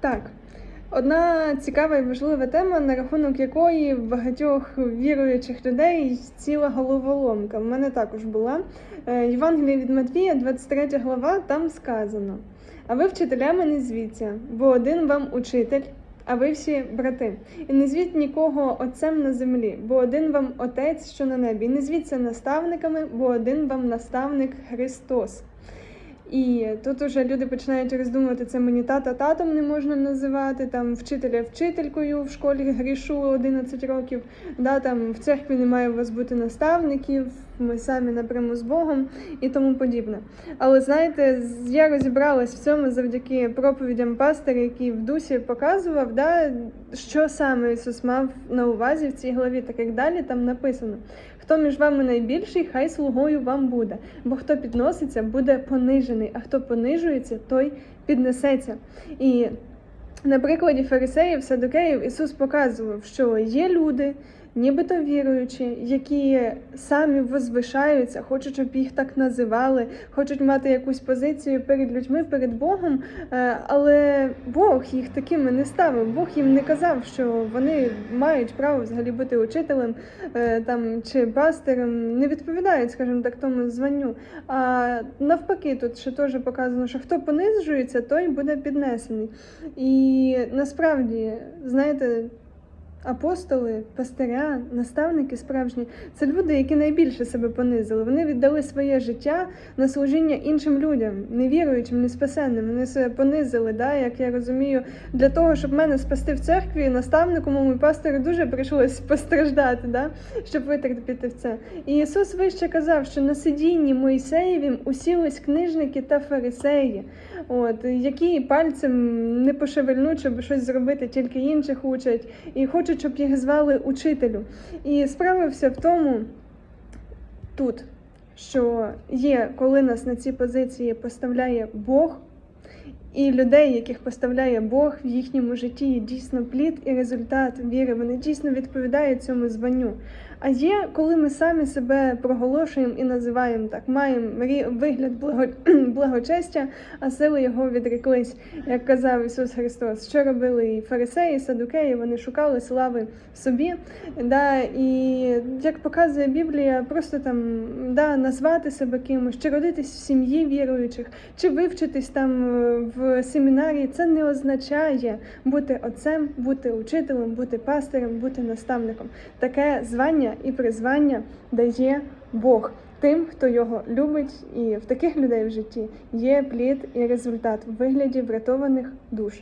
Так, одна цікава і важлива тема, на рахунок якої в багатьох віруючих людей ціла головоломка. В мене також була. Е, Євангеліє від Матвія, 23 глава, там сказано: А ви вчителями не звіться, бо один вам учитель, а ви всі брати. І не звіть нікого отцем на землі, бо один вам отець, що на небі. І не звіться наставниками, бо один вам наставник Христос. І тут уже люди починають роздумувати, це мені тата татом не можна називати, там вчителя вчителькою в школі грішу 11 років, да, там в церкві не має у вас бути наставників, ми самі напряму з Богом і тому подібне. Але знаєте, я розібралась в цьому завдяки проповідям пастора, який в дусі показував, да, що саме Ісус мав на увазі в цій главі, так як далі там написано. Хто між вами найбільший, хай слугою вам буде. Бо хто підноситься, буде понижений, а хто понижується, той піднесеться. І на прикладі фарисеїв, садукеїв Ісус показував, що є люди, нібито віруючі, які самі возвишаються, хочуть, щоб їх так називали, хочуть мати якусь позицію перед людьми, перед Богом. Е, Але Бог їх такими не ставив. Бог їм не казав, що вони мають право взагалі бути учителем е, там чи пастирем, не відповідають, скажімо так, тому званню. А навпаки, тут ще теж показано, що хто понижується, той буде піднесений. І насправді, знаєте. Апостоли, пастиря, наставники справжні це люди, які найбільше себе понизили. Вони віддали своє життя на служіння іншим людям, невіруючим, неспасенним. Вони себе понизили, да, як я розумію, для того, щоб мене спасти в церкві, наставнику моєму і пастору дуже прийшлось постраждати, да, щоб витерпіти в це. І Ісус вище казав, що на сидінні Моїсеєвім усілись книжники та фарисеї, от, які пальцем не пошевельнуть, щоб щось зробити, тільки інших учать, і хочуть, щоб їх звали учителю. І справа вся в тому тут, що є, коли нас на ці позиції поставляє Бог. І людей, яких поставляє Бог в їхньому житті, є дійсно плід і результат віри. Вони дійсно відповідають цьому званню. А є, коли ми самі себе проголошуємо і називаємо так, маємо вигляд благо... благочестя, а сили його відреклись, як казав Ісус Христос. Що робили і фарисеї, і садукеї? Вони шукали слави собі. Да, і як показує Біблія, просто там да, назвати себе кимось, чи родитись в сім'ї віруючих, чи вивчитись там е, семінарії, це не означає бути отцем, бути учителем, бути пастирем, бути наставником. Таке звання і призвання дає Бог тим, хто його любить, і в таких людей в житті є плід і результат в вигляді врятованих душ.